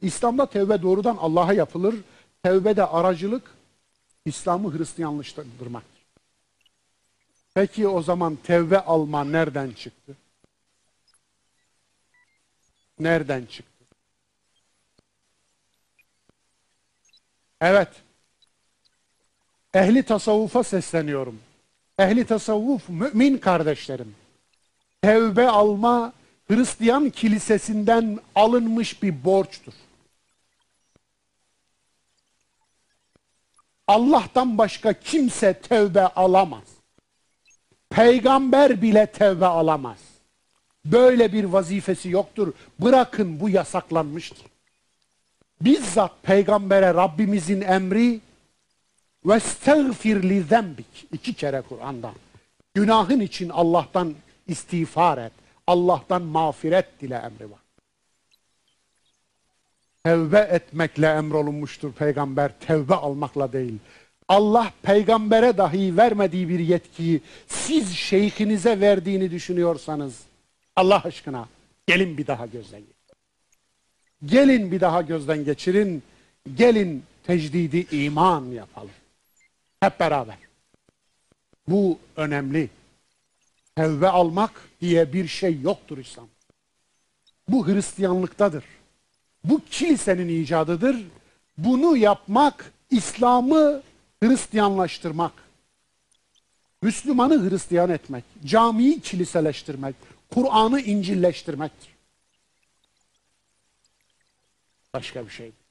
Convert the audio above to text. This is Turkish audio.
İslam'da tevbe doğrudan Allah'a yapılır. Tevbede aracılık İslam'ı Hristiyanlaştırmaktır. Peki o zaman tevbe alma nereden çıktı? Nereden çıktı? Evet. Ehli tasavvufa sesleniyorum. Ehli tasavvuf mümin kardeşlerim. Tevbe alma Hristiyan kilisesinden alınmış bir borçtur. Allah'tan başka kimse tevbe alamaz. Peygamber bile tevbe alamaz. Böyle bir vazifesi yoktur. Bırakın bu yasaklanmıştır. Bizzat peygambere Rabbimizin emri ve stagfir li zembik iki kere Kur'an'da. Günahın için Allah'tan istiğfar et. Allah'tan mağfiret dile emri var. Tevbe etmekle emrolunmuştur peygamber, tevbe almakla değil. Allah peygambere dahi vermediği bir yetkiyi siz şeyhinize verdiğini düşünüyorsanız Allah aşkına gelin bir daha gözden. Gelin bir daha gözden geçirin. Gelin tecdidi iman yapalım. Hep beraber. Bu önemli. Tevbe almak diye bir şey yoktur İslam. Bu Hristiyanlıktadır. Bu kilisenin icadıdır. Bunu yapmak İslam'ı Hristiyanlaştırmak. Müslümanı Hristiyan etmek, camiyi kiliseleştirmek, Kur'an'ı İncilleştirmektir. Başka bir şey. değil.